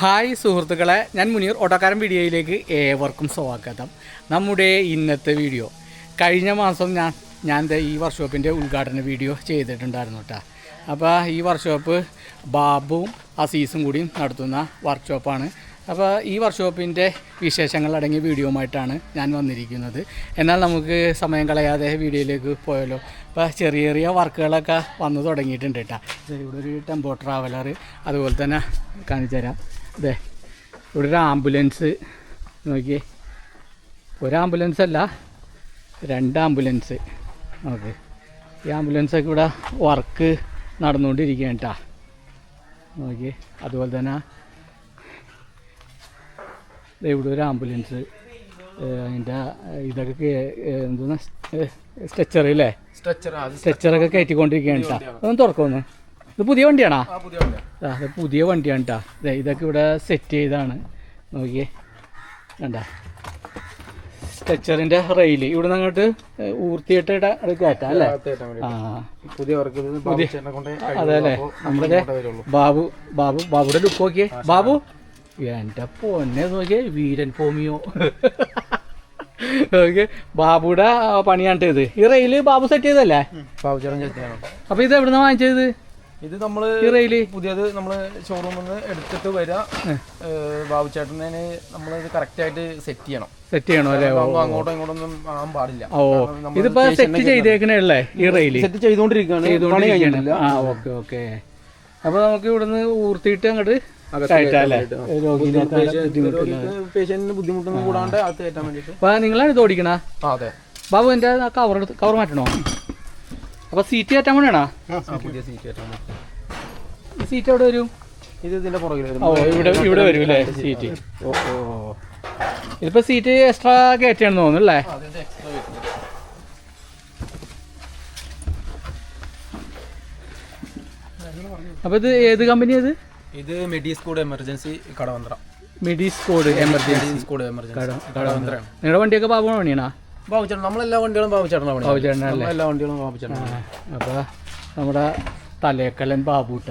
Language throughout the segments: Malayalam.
ഹായ് സുഹൃത്തുക്കളെ ഞാൻ മുനീർ ഓട്ടോക്കാരൻ വീഡിയോയിലേക്ക് ഏവർക്കും സ്വാഗതം. നമ്മുടെ ഇന്നത്തെ വീഡിയോ. കഴിഞ്ഞ മാസം ഞാൻ ഞാൻ ഈ വർക്ക്ഷോപ്പിന്റെ ഉദ്ഘാടന വീഡിയോ ചെയ്തിട്ടുണ്ടായിരുന്നു കേട്ടോ അപ്പോൾ ഈ വർക്ക്ഷോപ്പ് ബാബുവും അസീസും കൂടി നടത്തുന്ന വർക്ക്ഷോപ്പാണ്. അപ്പോൾ ഈ വർക്ക്ഷോപ്പിന്റെ വിശേഷങ്ങൾ അടങ്ങിയ വീഡിയോയുമായിട്ടാണ് ഞാൻ വന്നിരിക്കുന്നത്. എന്നാൽ നമുക്ക് സമയം കളയാതെ വീഡിയോയിലേക്ക് പോയല്ലോ അപ്പോൾ ചെറിയ ചെറിയ വർക്കുകളൊക്കെ വന്നു തുടങ്ങിയിട്ടുണ്ട് കേട്ടോ ഇവിടെ ഒരു ടെമ്പോ ട്രാവലർ അതുപോലെ തന്നെ കാണിച്ചു തരാം അതെ ഇവിടെ ഒരു ആംബുലൻസ്. നോക്കിയേ. ഒരു ആംബുലൻസ് അല്ല രണ്ട് ആംബുലൻസ്. ഓക്കെ ഈ ആംബുലൻസൊക്കെ ഇവിടെ വർക്ക് നടന്നുകൊണ്ടിരിക്കുകയാണ് കേട്ടോ നോക്കിയേ അതുപോലെ തന്നെ ഇവിടെ ഒരു ആംബുലൻസ്. അതിന്റെ ഇതൊക്കെ എന്തോന്ന് സ്ട്രെച്ചർ അല്ലേ? സ്ട്രെച്ചർ സ്ട്രെച്ചറൊക്കെ കയറ്റിക്കൊണ്ടിരിക്കുകയാണ് കേട്ടോ അതൊന്ന് തുറക്കൊന്ന് ഇത് പുതിയ വണ്ടിയാണോ? ആ ഇത് പുതിയ വണ്ടിയാണ് കേട്ടോ അതെ ഇതൊക്കെ ഇവിടെ സെറ്റ് ചെയ്താണ് നോക്കിയേ. കണ്ട. സ്ട്രെച്ചറിന്റെ റെയിൽ ഇവിടെ നിന്ന് അങ്ങോട്ട് ഊർത്തിയിട്ട് കയറ്റാം അല്ലേ? ആ. പുതിയ അതെ അല്ലേ? നമ്മുടെ ബാബു ബാബു ബാബുടെ ലുക്ക് നോക്കിയേ. ബാബു? എന്റെ പൊന്നെ നോക്കിയേ വീരൻ ഓക്കെ ബാബുയുടെ ആ, പണിയാണ് ഇത്. ഈ റെയിൽ ബാബു സെറ്റ് ചെയ്തല്ലേ ചേച്ചിയാണ് അപ്പൊ ഇത് എവിടുന്ന വാങ്ങിച്ചത്? ഇത് നമ്മൾ പുതിയത് നമ്മൾ ഷോറൂമിൽ നിന്ന് എടുത്തിട്ട് വരാ. ബാബുചേട്ടനെ നമ്മൾ ഇത് കറക്റ്റ് ആയിട്ട് സെറ്റ് ചെയ്യണം. സെറ്റ് ചെയ്യണം അല്ലേ? അങ്ങോട്ടും ഇങ്ങോട്ടൊന്നും ആകാൻ പാടില്ല. ഓ ഇതിപ്പോ സെറ്റ് ചെയ്തേക്കണേ ഈ റെയിൽ? സെറ്റ് ആ ഓക്കെ ഓക്കെ. അപ്പൊ നമുക്ക് ഇവിടുന്ന് ഊർത്തിയിട്ട് അങ്ങോട്ട് ബുദ്ധിമുട്ടൊന്നും കൂടാണ്ട് നിങ്ങളാണ് ഇത് ഓടിക്കണ? അതെ. ബാബു എന്റെ കവർ എടുത്ത് കവർ മാറ്റണോ? അപ്പൊ സീറ്റ് കയറ്റാൻ വേണ്ടിയാണോ? ആ പുതിയ സീറ്റ് കയറ്റാൻ ഈ സീറ്റ് എവിടെ വരും? ഇത് ഇതിന്റെ പുറകിൽ വരും ഓ ഇവിടെ ഇവിടെ വരും അല്ലേ? സീറ്റ് ഓ ഓ. ഇതിപ്പോ സീറ്റ് എക്സ്ട്രാ കയറ്റാണെന്ന് തോന്നുന്നു അല്ലേ? അപ്പൊ ഇത് ഏത് കമ്പനി ഇത്? ഇത് മെഡിസ്കൂഡ് എമർജൻസി കടവന്ത്ര. മെഡീസ് കോഡ് എമർജൻസി മെഡിസ്കൂഡ് എമർജൻസി കടവന്ത്ര. നിങ്ങളുടെ വണ്ടിയൊക്കെ ബാബു പണിയാണോ? ബാബുച്ചേട്ടൻ നമ്മളെല്ലാ വണ്ടികളും ബാബുച്ചേട്ടനാണ് ബാബുചേട്ടനല്ലേ എല്ലാ വണ്ടികളും ബാബുച്ചേട്ടനാണ് അപ്പോൾ നമ്മുടെ തലേക്കല്ലൻ ബാബുട്ട.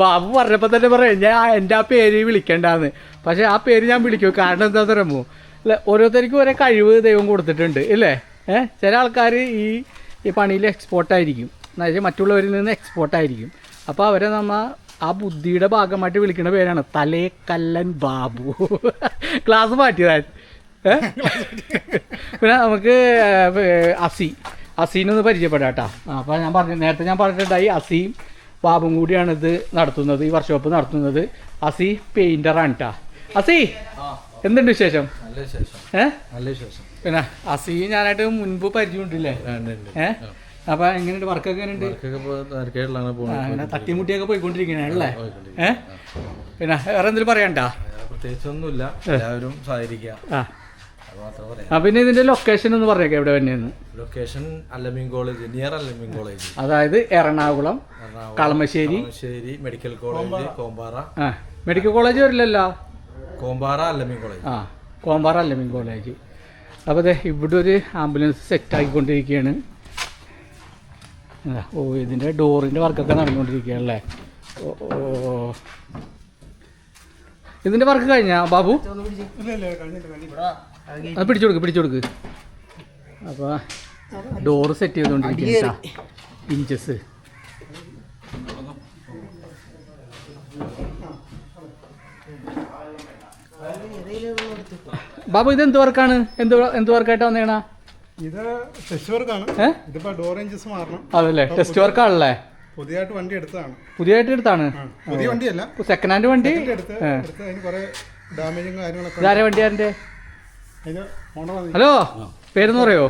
ബാബു പറഞ്ഞപ്പോ തന്നെ പറയാം ഞാൻ എന്റെ ആ പേര് വിളിക്കണ്ടാന്ന്. പക്ഷെ ആ പേര് ഞാൻ വിളിക്കും. കാരണം എന്താ പറയുമ്പോൾ അല്ല ഓരോരുത്തർക്കും ഓരോ കഴിവ് ദൈവം കൊടുത്തിട്ടുണ്ട് ഇല്ലേ? ഏഹ് ചില ആൾക്കാർ ഈ ഈ പണിയിൽ എക്സ്പോർട്ടായിരിക്കും എന്നുവെച്ചാൽ മറ്റുള്ളവരിൽ നിന്ന് എക്സ്പോർട്ടായിരിക്കും അപ്പോൾ അവരെ നമ്മ ആ ബുദ്ധിയുടെ ഭാഗമായിട്ട് വിളിക്കുന്ന പേരാണ് തലേക്കല്ലൻ ബാബു. ക്ലാസ് മാറ്റിയതായിരുന്നു? പിന്നെ നമുക്ക് അസി. അസീനൊന്ന് പരിചയപ്പെടാം കേട്ടോ അപ്പോൾ ഞാൻ പറഞ്ഞു നേരത്തെ ഞാൻ പറഞ്ഞിട്ടുണ്ടായി അസീം ബാബും കൂടിയാണ് ഇത് നടത്തുന്നത് ഈ വർക്ക്ഷോപ്പ് നടത്തുന്നത്. അസി പെയിന്ററാണ് കേട്ടോ അസി എന്തുണ്ട് വിശേഷം? നല്ല വിശേഷം. നല്ല വിശേഷം. പിന്നെ അസി ഞാനായിട്ട് മുൻപ് പരിചയമുണ്ടല്ലേ? ഏഹ് അപ്പൊ എങ്ങനെയുണ്ട്? വർക്കൊക്കെ എങ്ങനെയുണ്ട്? തട്ടിമുട്ടിയൊക്കെ പോയിക്കൊണ്ടിരിക്കണല്ലേ ഏഹ് പിന്നെ വേറെ എന്തെങ്കിലും പറയണ്ട പ്രത്യേകിച്ചൊന്നുമില്ല. എല്ലാവരും സഹകരിക്കുക ആ പിന്നെ ഇതിന്റെ ലൊക്കേഷൻ ഒന്ന് പറഞ്ഞേക്കാം എവിടെ വരുന്നതെന്ന് location Al Ameen college near Alameen college അതായത് Ernakulam Ernakulam Kalamassery. Kalamassery medical college Kombara. ആ മെഡിക്കൽ കോളേജ് വരില്ലല്ലോ? കോമ്പാറ അല്ലമീൻ കോളേജ് ആ കോമ്പാറ അല്ലമീൻ കോളേജ് അപ്പോൾ അതെ ഇവിടെ ഒരു ആംബുലൻസ് സെറ്റ് ആക്കിക്കൊണ്ടിരിക്കുകയാണ് ഓ ഇതിന്റെ ഡോറിന്റെ വർക്കൊക്കെ നടന്നുകൊണ്ടിരിക്കുകയാണല്ലേ ഓ ഓ ഇതിന്റെ വർക്ക് കഴിഞ്ഞാ ബാബു? അത് പിടിച്ചു കൊടുക്ക് പിടിച്ചു കൊടുക്ക് അപ്പോൾ ഡോറ് സെറ്റ് ചെയ്തുകൊണ്ടിരിക്കുന്ന ഇഞ്ചസ് ബാബു ഇത് എന്ത് വർക്കാണ് എന്ത് എന്ത് വർക്കായിട്ടാ വന്നേണ ഇത് ടെസ്റ്റ് വർക്കാണ് ഇതിപ്പോ ഡോർ ഇഞ്ചസ് മാറണം. അതല്ലേ ടെസ്റ്റ് വർക്കാണല്ലേ പുതിയതായിട്ട് വണ്ടി എടുത്തതാണ്. പുതിയതായിട്ട് എടുത്താണ്? പുതിയ വണ്ടിയല്ല. സെക്കൻഡ് ഹാൻഡ് വണ്ടി? എടുത്ത് എടുത്ത് അതിന് കുറെ ഡാമേജും കാര്യങ്ങളൊക്കെ ഇതാരെ വണ്ടിയാറിന്റെ അതിന് ഓണർ വന്നി- ഹലോ പേരെന്ന് പറയോ?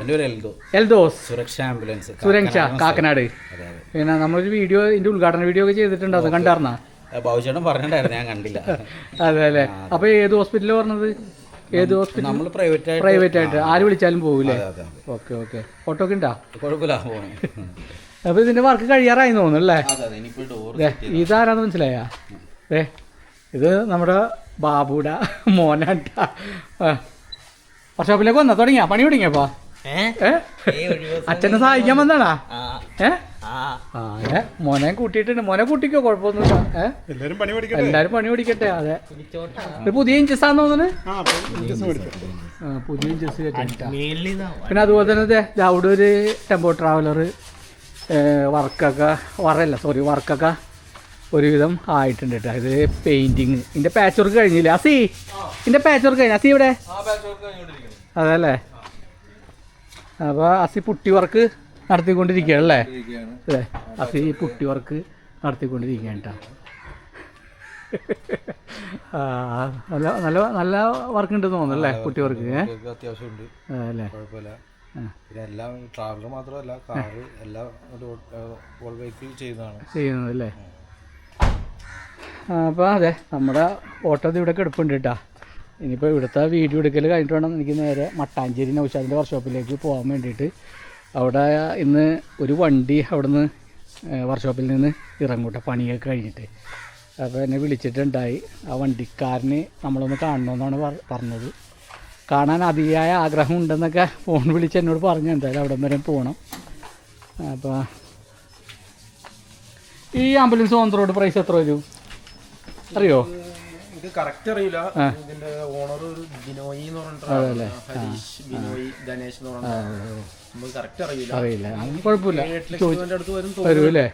എൽദോസ്. സുരക്ഷ ആംബുലൻസ്. സുരക്ഷ കാക്കനാട് പിന്നെ നമ്മളൊരു വീഡിയോ ഇതിന്റെ ഉദ്ഘാടന വീഡിയോ ഒക്കെ ചെയ്തിട്ടുണ്ട് അത് കണ്ടാർന്നാ? ബാബുചേട്ടൻ പറഞ്ഞിട്ടുണ്ടായിരുന്നു ഞാൻ കണ്ടില്ല. അതെ അല്ലേ? അപ്പൊ ഏത് ഹോസ്പിറ്റലിൽ പറഞ്ഞത്? ഏത് ഹോസ്പിറ്റൽ? നമ്മൾ പ്രൈവറ്റ് ആയിട്ട് പ്രൈവറ്റ് ആയിട്ട് ആര് വിളിച്ചാലും പോകൂലേ. Okay okay. ഓട്ടോ ഒക്കെ ഉണ്ടാ കുഴപ്പമില്ല പോണു. അപ്പൊ ഇതിന്റെ വർക്ക് കഴിയാറായി തോന്നുന്നു അല്ലേ? അതെ അതെ ഡോർ ഇതാരാന്ന് മനസ്സിലായാ? ഏ ഇത് നമ്മുടെ ബാബുട മോനാട്ട. വർഷോപ്പിലേക്ക് വന്നാ? തുടങ്ങിയാ? പണി തുടങ്ങിയപ്പോ ഏ? അച്ഛനെ സഹായിക്കാൻ വന്നാടാ ഏ? ആ. മോനെ കൂട്ടിയിട്ടുണ്ട്. മോനെ കൂട്ടിക്കോ കുഴപ്പമൊന്നുമില്ല. ഏ? എല്ലാവരും പണി പഠിക്കട്ടെ? എല്ലാരും പണി പിടിക്കട്ടെ അതെ. ഇത് പുതിയ ഇഞ്ചസാന്ന് തോന്നുന്നു? പുതിയ ഇഞ്ചസ് പിന്നെ അതുപോലെ തന്നെ അവിടെ ഒരു ടെമ്പോ ട്രാവലർ വർക്കൊക്കെ വറല്ല സോറി വർക്കൊക്കെ ഒരുവിധം ആയിട്ടുണ്ട് കേട്ടോ ഇത് പെയിന്റിങ് ഇതിന്റെ പാച്ച് വർക്ക് കഴിഞ്ഞില്ലേ? അസി ഇതിന്റെ പാച്ച് വർക്ക് കഴിഞ്ഞ. അസി ഇവിടെ അതല്ലേ? അപ്പോൾ അസി പുട്ടി വർക്ക് നടത്തിക്കൊണ്ടിരിക്കുകയാണ് അല്ലേ? അസി പുട്ടി വർക്ക് നടത്തിക്കൊണ്ടിരിക്കുകയാണ് കേട്ടോ നല്ല നല്ല നല്ല വർക്ക് ഉണ്ട് തോന്നുന്നല്ലേ കുട്ടി വർക്ക് അത്യാവശ്യം അത്യാവശ്യമുണ്ട് അല്ലേ കുഴപ്പമില്ല. പിന്നെ എല്ലാം ട്രാവലർ മാത്രമല്ല കാറ് എല്ലാം ചെയ്യുന്നതാണ്. ചെയ്യുന്നത് അല്ലേ? അപ്പോൾ അതെ നമ്മുടെ ഓട്ടോ ഇവിടെ കിടപ്പുണ്ട് കേട്ടോ. ഇനിയിപ്പോൾ ഇവിടുത്തെ വീഡിയോ എടുക്കൽ കഴിഞ്ഞിട്ട് വേണം എനിക്ക് നേരെ മട്ടാഞ്ചേരി നൗഷാദിന്റെ വർക്ക്ഷോപ്പിലേക്ക് പോകാൻ വേണ്ടിയിട്ട്. അവിടെ ഇന്ന് ഒരു വണ്ടി അവിടെ നിന്ന് വർക്ക്ഷോപ്പിൽ നിന്ന് ഇറങ്ങൂട്ടെ പണിയൊക്കെ കഴിഞ്ഞിട്ട്. അപ്പോൾ എന്നെ വിളിച്ചിട്ടുണ്ടായി ആ വണ്ടിക്കാരന് നമ്മളൊന്ന് കാണണമെന്നാണ് പറ- പറഞ്ഞത്. കാണാൻ അതിയായ ആഗ്രഹം ഉണ്ടെന്നൊക്കെ ഫോൺ വിളിച്ച് എന്നോട് പറഞ്ഞു എന്തായാലും അവിടെ വരെ പോകണം അപ്പോൾ ഈ ആംബുലൻസ് ഓൺ റോഡ് പ്രൈസ് എത്ര വരും? അറിയോ? ഇത് കറക്റ്റ് അറിയില്ല. ഇതിന്റെ ഓണർ ഒരു ബിനോയി എന്ന് അതല്ലേ? പറഞ്ഞിട്ട് ഹരീഷ് ബിനോയി ഗണേഷ് എന്ന് പറഞ്ഞിട്ട് നമുക്ക് കറക്റ്റ് അറിയില്ല. അറിയില്ല. കുഴപ്പമില്ല. അടുത്ത് വരും വരൂ അല്ലേ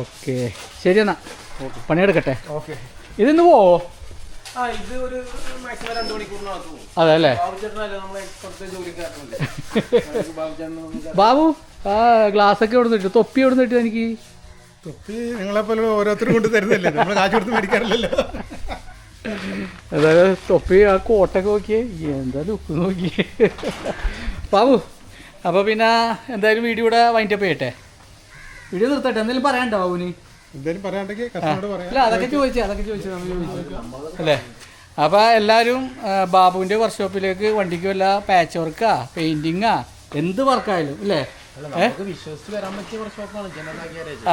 ഓക്കെ. ശരി എന്നാ. പണിയെടുക്കട്ടെ. ഓക്കെ. ഇതിന്ന് പോവോ? അതെ അല്ലേ? ബാബു ആ ഗ്ലാസ് ഒക്കെ എവിടെ നിന്നിട്ട് തൊപ്പി എവിടെ നിന്നിട്ട് എനിക്ക്? തൊപ്പി നിങ്ങളെപ്പോലെ ഓരോരുത്തരും കൊണ്ട് തരുന്നില്ലേ നമ്മൾ കാശ് കൊടുത്ത് മേടിക്കാറില്ലല്ലോ. അതായത് തൊപ്പി ആ കോട്ടൊക്കെ നോക്കിയേ എന്തായാലും ഉപ്പ് നോക്കിയേ പാവു അപ്പോൾ പിന്നെ എന്തായാലും വീഡിയോ ഇവിടെ വൈൻഡപ്പ് ചെയ്യട്ടെ? വീഡിയോ നിർത്തട്ടെ എന്തെങ്കിലും പറയാനുണ്ടോ ബാബുന് എന്തായാലും പറയാണ്ടെങ്കിൽ അല്ല അതൊക്കെ ചോദിച്ചു അതൊക്കെ ചോദിച്ചു നമ്മൾ ചോദിച്ചു. അല്ലേ? അപ്പോൾ എല്ലാവരും ബാബുവിന്റെ വർക്ക്ഷോപ്പിലേക്ക് വണ്ടിക്ക് വല്ല പാച്ച് വർക്കാ പെയിന്റിങ്ങാ എന്ത് വർക്കായാലും അല്ലേ?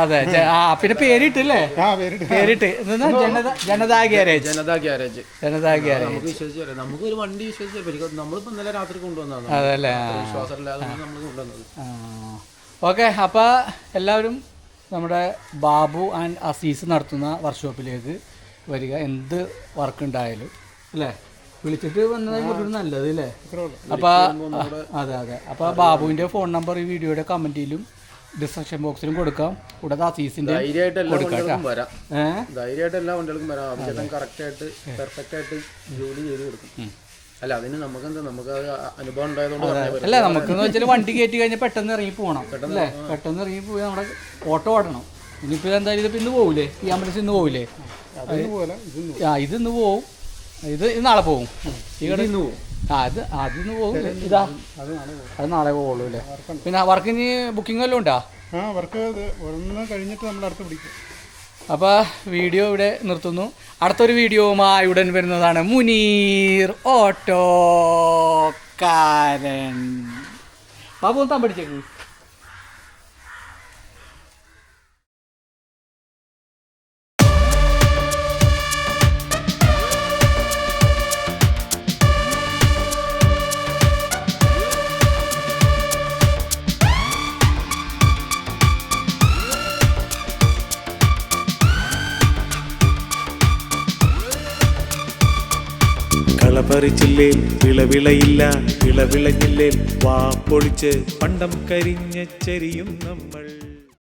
അതെ ആ പിന്നെ പേരിട്ടില്ലേ? ആ പേരിട്ട്. Janatha Garage Janatha Garage Janatha Garage നമുക്ക് വിശ്വസിച്ച് വരാം. നമുക്ക് ഒരു വണ്ടി വിശ്വസിച്ചു നമ്മളിപ്പോ ഇന്നലെ രാത്രി കൊണ്ടുവന്നതാണ്. അതല്ലേ വിശ്വാസമില്ലാതെ നമ്മൾ കൊണ്ടുവന്നത്. ഓക്കെ അപ്പൊ എല്ലാവരും നമ്മുടെ ബാബു ആൻഡ് അസീസ് നടത്തുന്ന വർക്ക്ഷോപ്പിലേക്ക് വരിക. എന്ത് വർക്ക് ഉണ്ടായാലും അല്ലേ? വിളിച്ചിട്ട് വന്നതായി നല്ലത് അല്ലേ അപ്പൊ അതെ അതെ. അപ്പൊ ബാബുവിന്റെ ഫോൺ നമ്പർ ഈ വീഡിയോയുടെ കമന്റിലും ഡിസ്ക്രിപ്ഷൻ ബോക്സിലും കൊടുക്കാം. കൂടാതെ അസീസിന്റെ ധൈര്യമായിട്ട് എല്ലാ കൊടുക്കാം വണ്ടികൾക്കും വരാം. ഏഹ് ധൈര്യമായിട്ട് എല്ലാ വണ്ടികൾക്കും വരാം. ആവശ്യം കറക്റ്റ് ആയിട്ട് പെർഫെക്റ്റ് ആയിട്ട് ജോലി ചെയ്ത് കൊടുക്കും. അല്ല അതിന് നമുക്ക് എന്താ നമുക്ക് അനുഭവം ഉണ്ടായതുകൊണ്ട്. അല്ല നമുക്കെന്ന് വെച്ചാൽ വണ്ടി കയറ്റി കഴിഞ്ഞാൽ പെട്ടെന്ന് ഇറങ്ങി പോകണം അല്ലേ? പെട്ടെന്ന് ഇറങ്ങി പോയി നമ്മുടെ ഓട്ടോ ഓടണം. ഇനിയിപ്പോ എന്തായാലും ഇതിപ്പോ ഇന്ന് പോകൂലേ ഈ ആംബുലൻസ് ഇന്ന് പോകൂലേ അതൊന്നും പോലെ ഇതൊന്നും ആ ഇത് ഇന്ന് പോവും. ഇത് ഇത് നാളെ പോവും ഈ കട പോകും. ആ അത് അതിന്ന് പോകും. ഇതാ. അത് നാളെ പോകുള്ളൂ അല്ലേ? പിന്നെ വർക്ക് ഇനി ബുക്കിംഗ് വല്ലതും ഉണ്ടോ? ആ വർക്ക് ഇത് ഒന്ന് കഴിഞ്ഞിട്ട് നമ്മൾ അടുത്ത് പിടിക്കും. അപ്പോൾ വീഡിയോ ഇവിടെ നിർത്തുന്നു. അടുത്തൊരു വീഡിയോവുമായി ഉടൻ വരുന്നതാണ് മുനീർ ഓട്ടോക്കാരൻ ബാബു ഒന്ന് താൻ കളപറിച്ചില്ലേ വിളവിളയില്ല വിളവിളഞ്ഞില്ലേ വാ പൊളിച്ച് പണ്ടം കരിഞ്ഞ ചെരിയും നമ്മൾ.